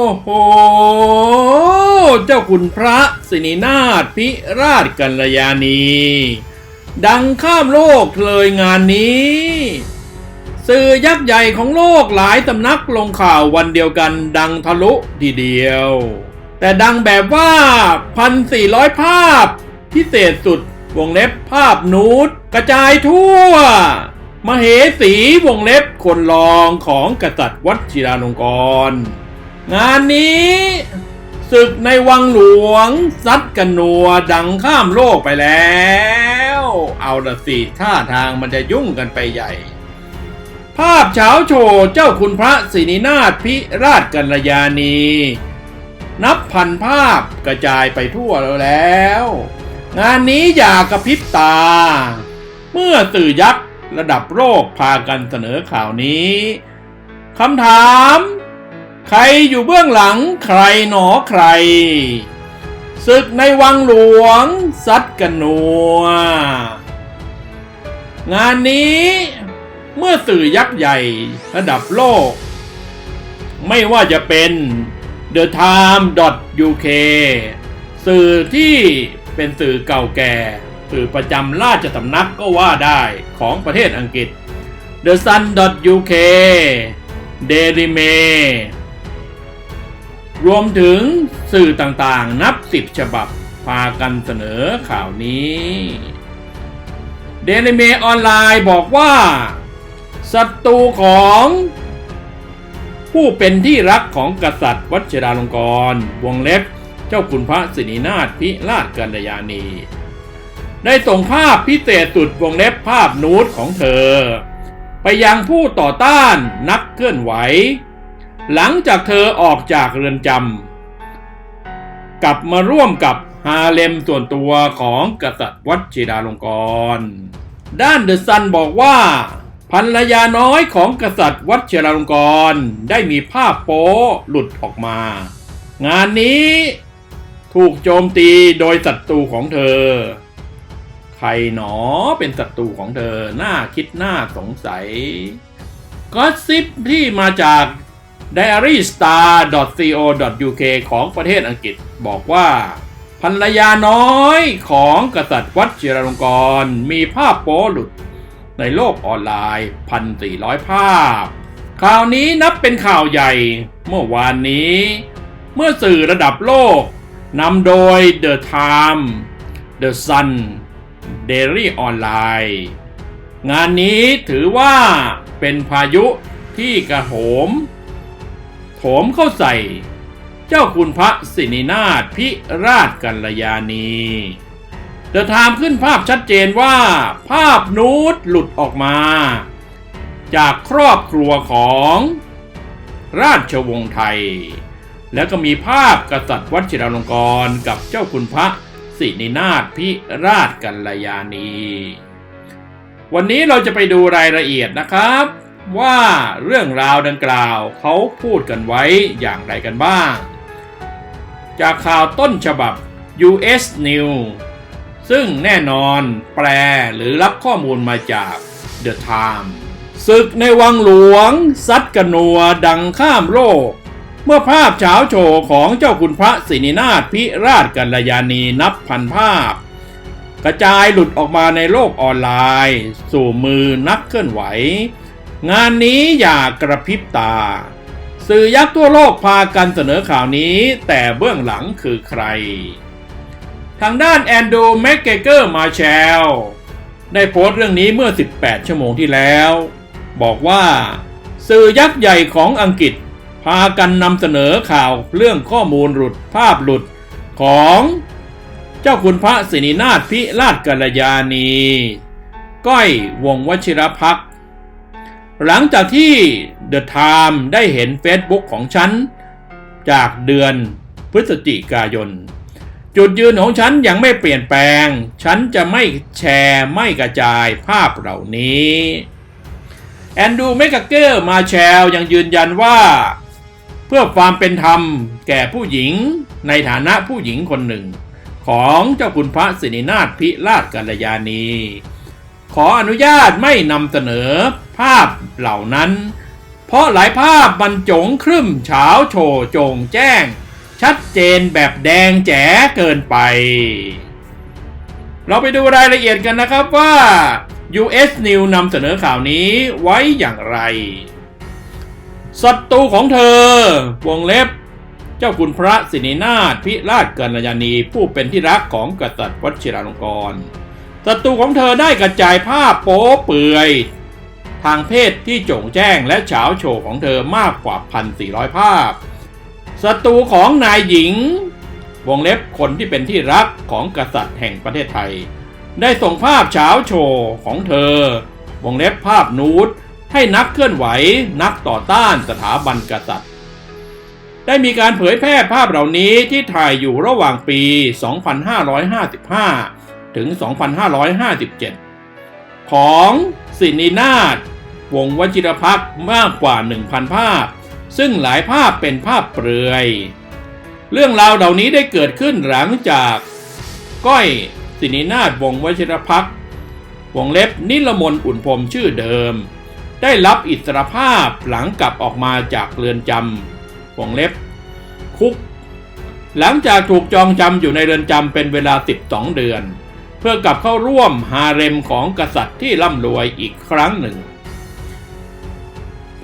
โอ้โห เจ้าคุณพระสินินาถพิราชกัลยาณี ดังข้ามโลกเลยงานนี้ สื่อยักษ์ใหญ่ของโลกหลายตำนักลงข่าววันเดียวกันดังทะลุทีเดียว แต่ดังแบบว่าพันสี่ร้อยภาพ พิเศษสุดวงเล็บภาพนูดกระจายทั่ว มเหสีวงเล็บคนรองของกษัตริย์วัชิราลงกรณ์ งานนี้ศึกในวังหลวงซัดกันนัวดังข้ามโลกไปแล้ว เอาละสิท่าทางมันจะยุ่งกันไปใหญ่ ภาพเฉาโชว์เจ้าคุณพระศินินาถพิราชกัลยาณี นับพันภาพกระจายไปทั่วแล้ว งานนี้อย่ากระพริบตา เมื่อสื่อยักษ์ระดับโลกพากันเสนอข่าวนี้คำถาม ใครอยู่เบื้องหลังใครหนอใคร ศึกในวังหลวงซัดกันนัว งานนี้เมื่อสื่อยักษ์ใหญ่ระดับโลก ไม่ว่าจะเป็น The Time UK สื่อที่เป็นสื่อเก่าแก่ สื่อประจำราชสำนักก็ว่าได้ของประเทศอังกฤษ The Sun UK Daily Mail รวมถึงสื่อต่างๆ นับสิบฉบับ พากันเสนอข่าวนี้เดลิเมออนไลน์บอกว่าศัตรูของ ผู้เป็นที่รักของกษัตริย์วัชราลงกร วงเล็บเจ้าคุณพระสินีนาถพิราชกัลยาณี ได้ส่งภาพพิเศษสุดวงเล็บภาพนูดของเธอ ไปยังผู้ต่อต้านนักเคลื่อนไหว หลังจากเธอออกจากเรือนจำกลับมาร่วมกับฮาเลมส่วนตัวของกษัตริย์วัชิราลงกร ด้านเดอะซันบอกว่าภรรยาน้อยของกษัตริย์วัชิราลงกรได้มีภาพโป๊หลุดออกมา งานนี้ถูกโจมตีโดยศัตรูของเธอ ใครหนอเป็นศัตรูของเธอ น่าคิดน่าสงสัยก็ซิปที่มาจาก diarystar.co.uk ของประเทศอังกฤษบอกว่าภรรยาน้อยของกษัตริย์วัชิรลงกรณ์มีภาพโป๊หลุดในโลกออนไลน์ 1,400 ภาพ ข่าวนี้นับเป็นข่าวใหญ่เมื่อวานนี้ เมื่อสื่อระดับโลกนำโดย The Time The Sun Daily Online งานนี้ถือว่าเป็นพายุที่กระโหม โถมเข้าใส่ เจ้าคุณพระสินินาถพิราชกัลยาณีเดอะไทม์ขึ้นภาพชัดเจนว่า ภาพนูดหลุดออกมา จากครอบครัวของราชวงศ์ไทย แล้วก็มีภาพกษัตริย์วัชิราลงกรณกับเจ้าคุณพระสินินาถพิราชกัลยาณี วันนี้เราจะไปดูรายละเอียดนะครับ ว่าเรื่องราวดังกล่าวเขาพูดกันไว้อย่างไรกันบ้าง จากข่าวต้นฉบับ US News ซึ่งแน่นอนแปลหรือรับข้อมูลมาจาก The Time ศึกในวังหลวง ซัดกนนัวดังข้ามโลก เมื่อภาพเฉาโฉของเจ้าคุณพระสินินาถพิราชกัลยาณีนับพันภาพ กระจายหลุดออกมาในโลกออนไลน์ สู่มือนักเคลื่อนไหว งานนี้อย่ากระพริบตา สื่อยักษ์ทั่วโลกพากันเสนอข่าวนี้แต่เบื้องหลังคือใคร ทางด้านแอนดูแมกเกเกอร์มาแชลได้โพสต์เรื่องนี้เมื่อ 18 ชั่วโมงที่แล้ว บอกว่า สื่อยักษ์ใหญ่ของอังกฤษ พากันนำเสนอข่าวเรื่องข้อมูลหลุดภาพหลุดของเจ้าคุณพระสินินาถพิราชกัลยาณี ก้อยวงวชิรพักษ หลังจากที่ The Time ได้เห็น Facebook ของฉัน จากเดือนพฤศจิกายน จุดยืนของฉันยังไม่เปลี่ยนแปลง ฉันจะไม่แชร์ไม่กระจายภาพเหล่านี้แอนดูเมกาเกอร์มาแชลยังยืนยันว่า เพื่อความเป็นธรรมแก่ผู้หญิงในฐานะผู้หญิงคนหนึ่ง ของเจ้าคุณพระสินินาถพิราชกัลยาณี ขออนุญาตไม่นำเสนอภาพเหล่านั้น เพราะหลายภาพมันจงครึ่มเฉาโชโจงแจ้ง ชัดเจนแบบแดงแจ๋เกินไป เราไปดูรายละเอียดกันนะครับว่า US News นำเสนอข่าวนี้ไว้อย่างไรศัตรูของเธอ วงเล็บ เจ้าคุณพระสินินาถพิราชกัลยาณีผู้เป็นที่รักของกษัตริย์วชิราลงกรณ์ ศัตรูของเธอได้กระจายภาพโป๊เปื่อย ทางเพศที่โจ่งแจ้งและเฉาโฉของเธอมากกว่า 1,400 ภาพ ศัตรูของนายหญิง วงเล็บคนที่เป็นที่รักของกษัตริย์แห่งประเทศไทย ได้ส่งภาพเฉาโชของเธอ วงเล็บภาพนูดให้นักเคลื่อนไหวนักต่อต้านสถาบันกษัตริย์ได้มีการเผยแพร่ภาพเหล่านี้ที่ถ่ายอยู่ระหว่างปี 2555 ถึง 2557 ของสินีนาถวงวชิรพักมากกว่า 1,000 ภาพ ซึ่งหลายภาพเป็นภาพเปลือย เรื่องราวเหล่านี้ได้เกิดขึ้นหลังจากก้อยสินีนาถวงวชิรพักวงเล็บนิลมนอุ่นพรมชื่อเดิม ได้รับอิสรภาพหลังกลับออกมาจากเรือนจำวงเล็บ คุก หลังจากถูกจองจำอยู่ในเรือนจำเป็นเวลา 12 เดือน เพื่อกลับเข้าร่วมฮาเร็มของกษัตริย์ที่ร่ำรวยอีกครั้งหนึ่ง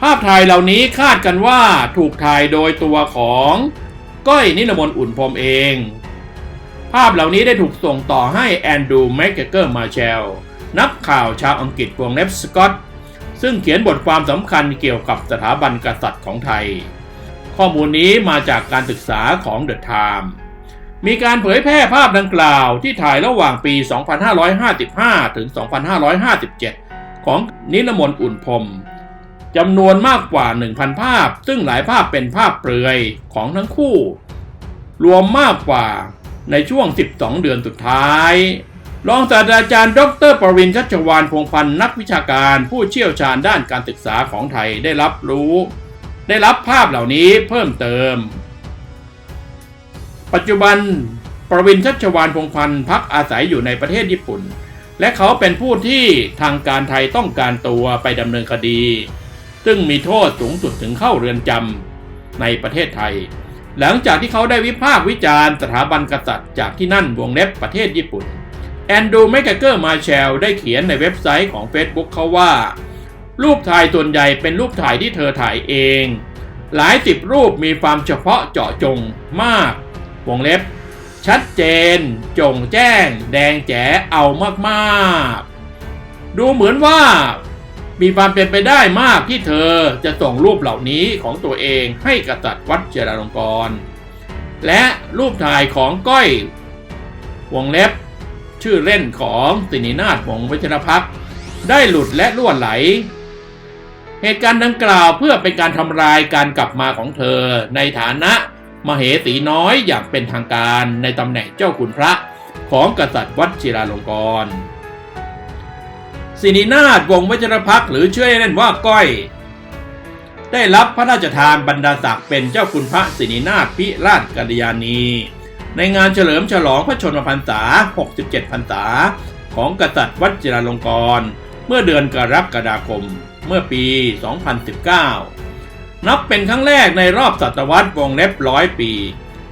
ภาพถ่ายเหล่านี้คาดกันว่าถูกถ่ายโดยตัวของก้อยนิลมนอุ่นพรมเอง ภาพเหล่านี้ได้ถูกส่งต่อให้แอนดูแมกเกอร์มาเชลนักข่าวชาวอังกฤษวงเล็บสกอตซึ่งเขียนบทความสำคัญเกี่ยวกับสถาบันกษัตริย์ของไทย ข้อมูลนี้มาจากการศึกษาของ The Time มี มีการเผยแพร่ภาพดังกล่าวที่ถ่ายระหว่างปี 2555 ถึง 2557 ของนิลมนอุ่นพรมจำนวนมากกว่า 1,000 ภาพ ซึ่งหลายภาพเป็นภาพเปลือยของทั้งคู่ รวมมากกว่าในช่วง 12 เดือนสุดท้าย รองศาสตราจารย์ ดรปรินชัชวานพงพันธ์นักวิชาการผู้เชี่ยวชาญด้านการศึกษาของไทยได้รับรู้ ได้รับภาพเหล่านี้เพิ่มเติม ปัจจุบันประวินชัชวานพงพันธ์พักอาศัยอยู่ในประเทศญี่ปุ่น และเขาเป็นผู้ที่ทางการไทยต้องการตัวไปดำเนินคดี ซึ่งมีโทษสูงสุดถึงเข้าเรือนจำในประเทศไทย หลังจากที่เขาได้วิพากษ์วิจารณ์สถาบันกษัตริย์จากที่นั่นวงเล็บประเทศญี่ปุ่นแอนดรูว์แมกเกอร์มาแชลได้เขียนในเว็บไซต์ของ Facebook เขาว่า รูปถ่ายส่วนใหญ่เป็นรูปถ่ายที่เธอถ่ายเอง หลายสิบรูปมีความเฉพาะเจาะจงมาก วงเล็บ ชัดเจน จงแจ้ง แดงแจ๋เอามากๆ ดูเหมือนว่ามีความเป็นไปได้มากที่เธอจะส่งรูปเหล่านี้ของตัวเองให้กษัตริย์วัดเจราลงกรณ์และรูปถ่ายของก้อยวงเล็บ ชื่อเล่นของสินินาถวงวัชรพักได้หลุดและล่วไหล เหตุการณ์ดังกล่าวเพื่อเป็นการทำลายการกลับมาของเธอในฐานะ มเหสีน้อยอย่างเป็นทางการในตำแหน่งเจ้าคุณพระของกษัตริย์วัดจิราลงกรณ์สินินาถวงวัชรพักหรือชื่อเล่นว่าก้อย ได้รับพระราชทานบรรดาศักดิ์เป็นเจ้าคุณพระสินินาถพิราชกัลยาณี ในงานเฉลิมฉลองพระชนมพรรษา 67 พรรษา ของกษัตริย์วัดจิราลงกรณ์เมื่อเดือนกรกฎาคม เมื่อปี 2019 นับเป็นครั้งแรกในรอบศตวรรษวงเล็บร้อยปี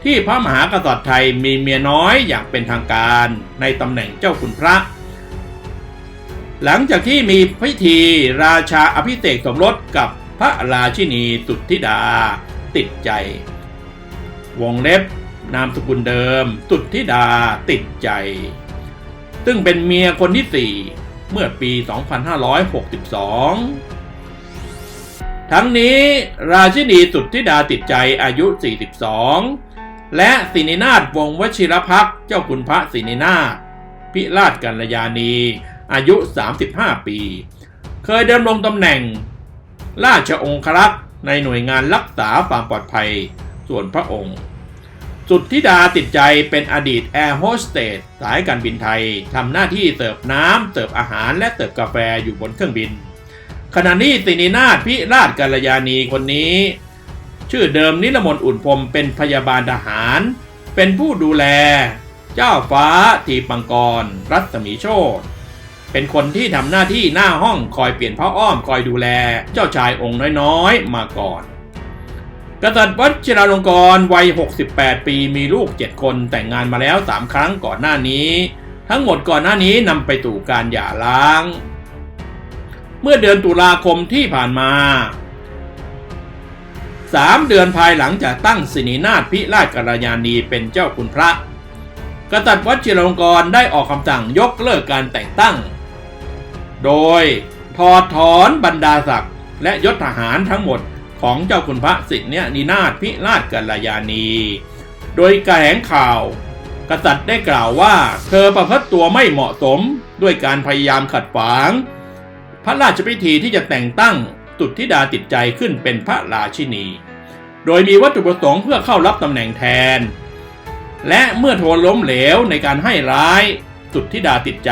ที่พระมหากษัตริย์ไทยมีเมียน้อยอย่างเป็นทางการในตำแหน่งเจ้าคุณพระ หลังจากที่มีพิธีราชาอภิเษกสมรสกับพระราชินีสุทธิดา ติดใจ วงเล็บนามสกุลเดิมสุทธิดาติดใจ ซึ่งเป็นเมียคนที่สี่เมื่อปี 2562 ทั้งนี้ราชินีสุดทิดาติดใจอายุ 42 และสินินาถวงศ์วชิรพักเจ้าคุณพระสินินาถพิราชกัลยาณี อายุ 35 ปี เคยดำรงตำแหน่ง ราชองครักษ์ในหน่วยงานรักษาความปลอดภัยส่วนพระองค์ สุดทิดาติดใจเป็นอดีตแอร์โฮสเตสสายการบินไทยทำหน้าที่เสิร์ฟน้ำเสิร์ฟอาหารและเสิร์ฟกาแฟอยู่บนเครื่องบิน ขณะที่สินินาถพิราชกัลยาณีคนนี้ ชื่อเดิมนิรมนอุ่นพรมเป็นพยาบาลทหาร เป็นผู้ดูแล เจ้าฟ้าทีปังกร รัศมีโชตเป็นคนที่ทำหน้าที่หน้าห้องคอยเปลี่ยนผ้าอ้อมคอยดูแลเจ้าชายองค์น้อยๆ มาก่อน กษัตริย์วัชิราลงกรณ์วัย 68 ปีมีลูก 7 คนแต่งงานมาแล้ว 3 ครั้งก่อนหน้านี้ ทั้งหมดก่อนหน้านี้นำไปสู่การหย่าร้าง เมื่อเดือนตุลาคมที่ผ่านมาสามเดือนภายหลังจากตั้งสินีนาถพิราชกัลยาณีเป็นเจ้าคุณพระ กษัตริย์วชิรลงกรได้ออกคำสั่งยกเลิกการแต่งตั้ง โดยถอดถอนบรรดาศักดิ์และยศทหารทั้งหมดของเจ้าคุณพระสิทธิเนี่ยนีนาถพิราชกัลยาณี โดยการแถลงข่าว กษัตริย์ได้กล่าวว่า เธอประพฤติตัวไม่เหมาะสมด้วยการพยายามขัดขวาง พระราชพิธีที่จะแต่งตั้งตุธิดาติดใจขึ้นเป็นพระราชินี โดยมีวัตถุประสงค์เพื่อเข้ารับตำแหน่งแทน และเมื่อโทนล้มเหลวในการให้ร้ายตุธิดาติดใจ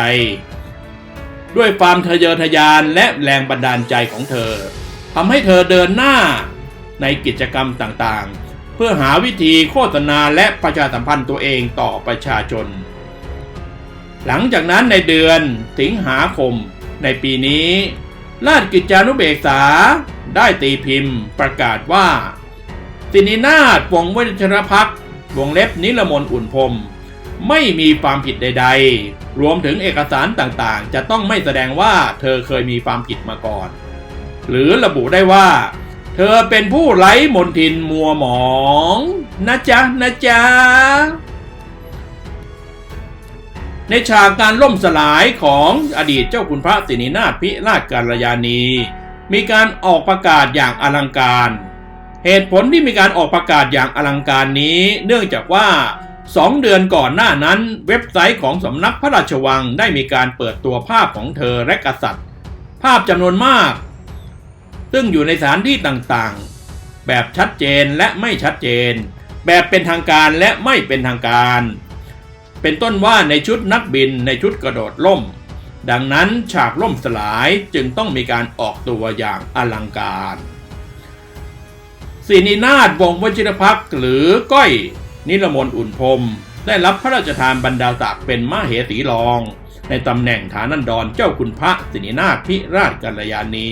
ด้วยความทะเยอทะยานและแรงบันดาลใจของเธอทำให้เธอเดินหน้าในกิจกรรมต่างๆ เพื่อหาวิธีโฆษณาและประชาสัมพันธ์ตัวเองต่อประชาชน หลังจากนั้นในเดือนสิงหาคม ในปีนี้ ราชกิจจานุเบกษาได้ตีพิมพ์ประกาศว่า สินินาถวงศ์วชิรพักวงเล็บนิรมนอุ่นพรมไม่มีความผิดใด ๆ รวมถึงเอกสารต่างๆ จะต้องไม่แสดงว่าเธอเคยมีความผิดมาก่อน หรือระบุได้ว่า เธอเป็นผู้ไร้มนทินมัวหมอง นะจ๊ะ นะจ๊ะ ในฉากการล่มสลายของอดีตเจ้าคุณพระสินินาถพิราชกาลยานี มีการออกประกาศอย่างอลังการ เหตุผลที่มีการออกประกาศอย่างอลังการนี้ เนื่องจากว่าสองเดือนก่อนหน้านั้น เว็บไซต์ของสำนักพระราชวังได้มีการเปิดตัวภาพของเธอและกษัตริย์ ภาพจำนวนมาก ซึ่งอยู่ในสถานที่ต่างๆ แบบชัดเจนและไม่ชัดเจน แบบเป็นทางการและไม่เป็นทางการ เป็นต้นว่าในชุดนักบินในชุดกระโดดล่ม ดังนั้นฉากล่มสลายจึงต้องมีการออกตัวอย่างอลังการศินินาถวงวชิรพักหรือก้อยนิรมนอุ่นพรมได้รับพระราชทานบรรดาศักดิ์เป็นมเหสีรอง ในตำแหน่งฐานันดรเจ้าคุณพระสินินาถพิราชกัลยาณี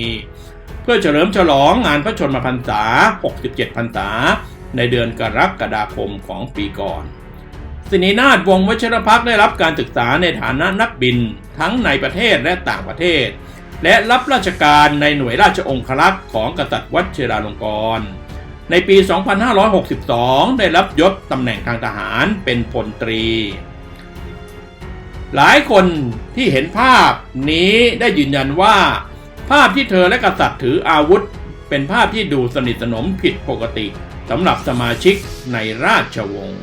เพื่อเฉลิมฉลองงานพระชนมพรรษา 67 พรรษา ในเดือนกรกฎาคมของปีก่อน สินีนาถวงวชิรพักได้รับการศึกษาในฐานะนักบิน ทั้งในประเทศและต่างประเทศ และรับราชการในหน่วยราชองครักษ์ของกษัตริย์วชิราลงกรณ์ในปี 2562 ได้รับยศตำแหน่งทางทหารเป็นพลตรี หลายคนที่เห็นภาพนี้ได้ยืนยันว่า ภาพที่เธอและกษัตริย์ถืออาวุธ เป็นภาพที่ดูสนิทสนมผิดปกติสำหรับสมาชิกในราชวงศ์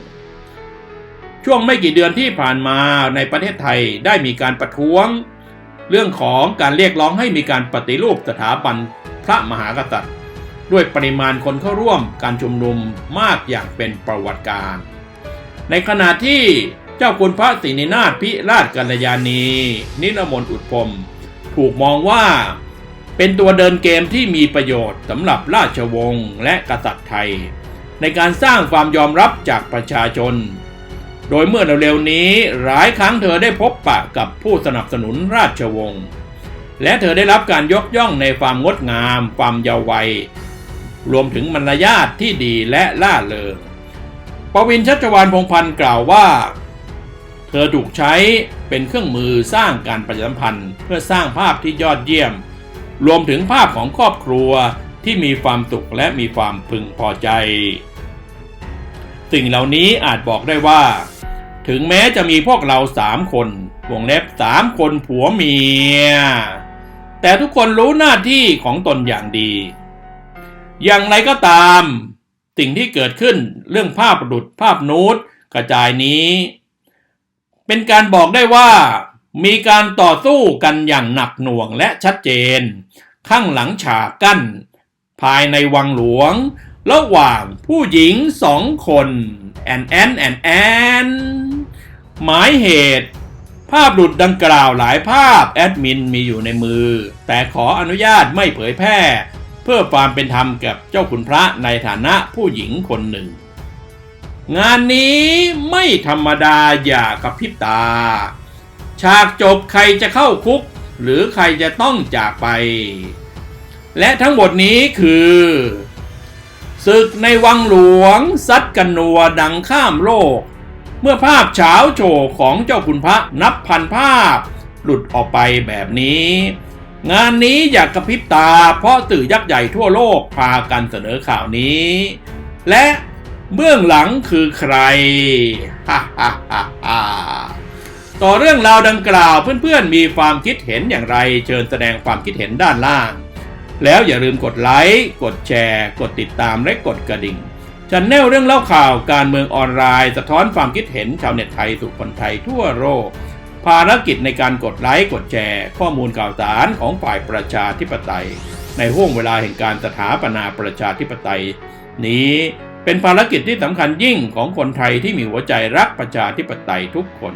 ช่วงไม่กี่เดือนที่ผ่านมาในประเทศไทยได้มีการประท้วง เรื่องของการเรียกร้องให้มีการปฏิรูปสถาบันพระมหากษัตริย์ ด้วยปริมาณคนเข้าร่วมการชุมนุมมากอย่างเป็นประวัติการ ในขณะที่เจ้าคุณพระศรีนินาถพิราชกัลยาณี นิรมนอุดพรมถูกมองว่าเป็นตัวเดินเกมที่มีประโยชน์สำหรับราชวงศ์และกษัตริย์ไทย ในการสร้างความยอมรับจากประชาชน โดยเมื่อเร็วๆนี้หลายครั้งเธอได้พบปะกับผู้สนับสนุนราชวงศ์และเธอได้รับการยกย่องในความงดงาม ความเยาว์วัย รวมถึงมารยาทที่ดีและล่าเริงปวินชัชวานพงพันธ์กล่าวว่า เธอถูกใช้เป็นเครื่องมือสร้างการประชาสัมพันธ์เพื่อสร้างภาพที่ยอดเยี่ยม รวมถึงภาพของครอบครัวที่มีความสุขและมีความพึงพอใจ สิ่งเหล่านี้อาจบอกได้ว่า ถึงแม้จะมีพวกเราสามคน วงเล็บสามคนผัวเมีย แต่ทุกคนรู้หน้าที่ของตนอย่างดี อย่างไรก็ตาม สิ่งที่เกิดขึ้นเรื่องภาพหลุดภาพนูดกระจายนี้ เป็นการบอกได้ว่า มีการต่อสู้กันอย่างหนักหน่วงและชัดเจน ข้างหลังฉากกั้น ภายในวังหลวง ระหว่างผู้หญิงสองคนแอนแอนแอนแอน หมายเหตุ ภาพหลุดดังกล่าวหลายภาพแอดมินมีอยู่ในมือ แต่ขออนุญาตไม่เผยแพร่ เพื่อความเป็นธรรมกับเจ้าคุณพระในฐานะผู้หญิงคนหนึ่ง งานนี้ไม่ธรรมดาอย่ากระพริบตา ฉากจบใครจะเข้าคุก หรือใครจะต้องจากไป และทั้งหมดนี้คือศึกในวังหลวงซัดกันนัวดังข้ามโลก เมื่อภาพเฉาโฉของเจ้าคุณพระนับพันภาพ หลุดออกไปแบบนี้ งานนี้อยากกระพริบตาเพราะสื่อยักษ์ใหญ่ทั่วโลกพากันเสนอข่าวนี้ และเบื้องหลังคือใครฮ่าฮ่าฮ่าฮ่าต่อเรื่องราวดังกล่าวเพื่อนๆมีความคิดเห็นอย่างไร เชิญแสดงความคิดเห็นด้านล่าง แล้วอย่าลืมกดไลค์ กดแชร์ กดติดตามและกดกระดิ่ง ชันแนลเรื่องเล่าข่าวการเมืองออนไลน์ สะท้อนความคิดเห็นชาวเน็ตไทยสู่คนไทยทั่วโลกภารกิจในการกดไลค์กดแชร์ ข้อมูลข่าวสารของฝ่ายประชาธิปไตย ในห่วงเวลาแห่งการสถาปนาประชาธิปไตย นี้เป็นภารกิจที่สำคัญยิ่งของคนไทยที่มีหัวใจรักประชาธิปไตยทุกคน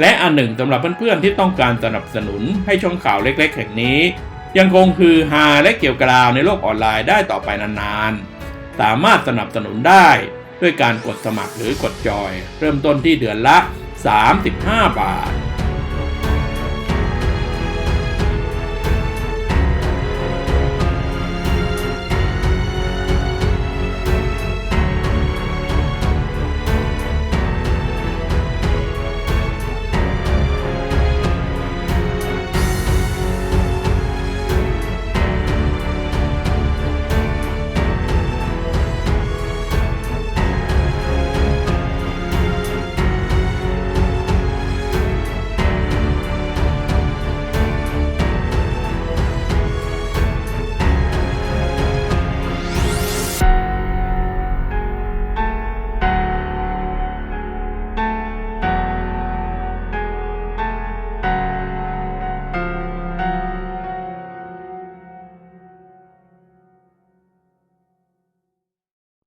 และอันหนึ่งสำหรับเพื่อนๆที่ต้องการสนับสนุนให้ช่องข่าวเล็กๆ แห่งนี้ ยังคงคือฮาและเกี่ยวกราวในโลกออนไลน์ได้ต่อไปนานๆ สามารถสนับสนุนได้ ด้วยการกดสมัครหรือกดจอย เริ่มต้นที่เดือนละ 35 บาท